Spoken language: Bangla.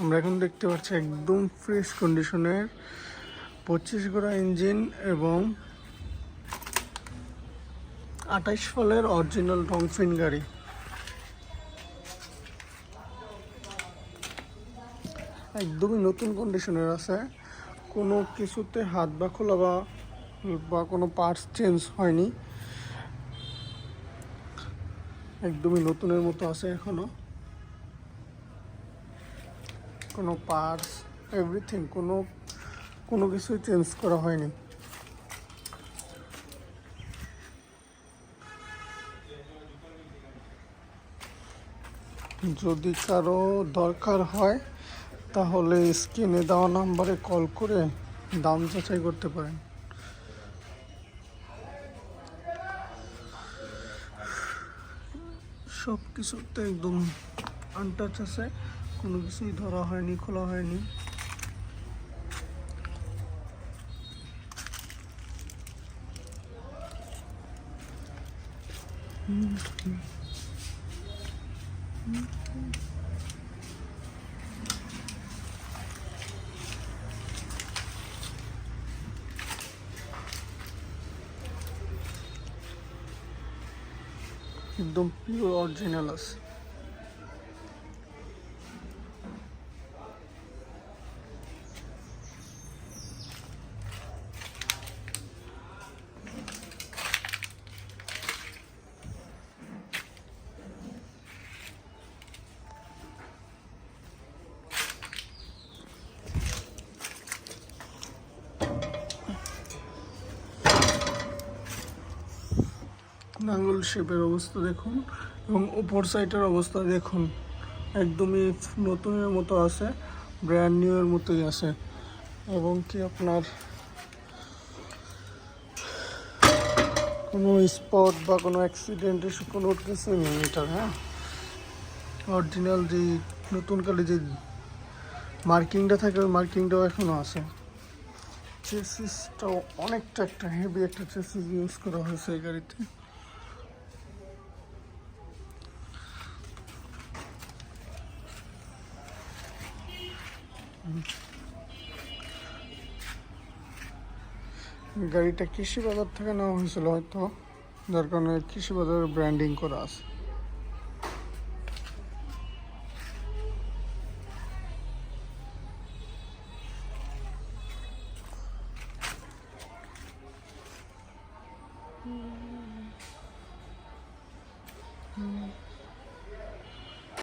আমরা এখন দেখতে পাচ্ছি একদম ফ্রেশ কন্ডিশনের পঁচিশ গোড়া ইঞ্জিন এবং আঠাইশ ফলের অরিজিনাল রংফিন গাড়ি একদমই নতুন কন্ডিশনের আছে। কোনো কিছুতে হাত বা খোলা বা বা কোনো পার্টস চেঞ্জ হয়নি। একদমই নতুনের মতো আছে এখনও। কোনো পার্টস এভরিথিং কোনো কোনো কিছুই চেঞ্জ করা হয়নি। যদি কারও দরকার হয়, তাহলে স্ক্রিনে দেওয়া নাম্বারে কল করে দাম যাচাই করতে পারেন। সব কিছুতে একদম আনটাচ আছে। কোনো কিছুই ধরা হয়নি খোলা হয়নি। একদম পিওর অরিজিনাল আছে। নাঙ্গল শেপের অবস্থা দেখুন এবং উপর সাইডের অবস্থা দেখুন। একদমই নতুনের মতো আছে ব্র্যান্ড নিউ এর মতোই আছে। এবং কি আপনার কোনো স্পট বা কোনো অ্যাক্সিডেন্টের কোনো কিছু নেই এটার হ্যাঁ? অরিজিনাল যে নতুনকালে যে মার্কিংটা থাকে, ওই মার্কিংটাও এখনও আছে। চেসিসটাও অনেকটা একটা হেভি একটা চেসিস ইউজ করা হয়েছে এই গাড়িতে। গাড়িটা কৃষি বাজার থেকে নেওয়া হয়েছিল হয়তো, যার কারণে কৃষি বাজারের ব্র্যান্ডিং করা আছে Mm-hmm.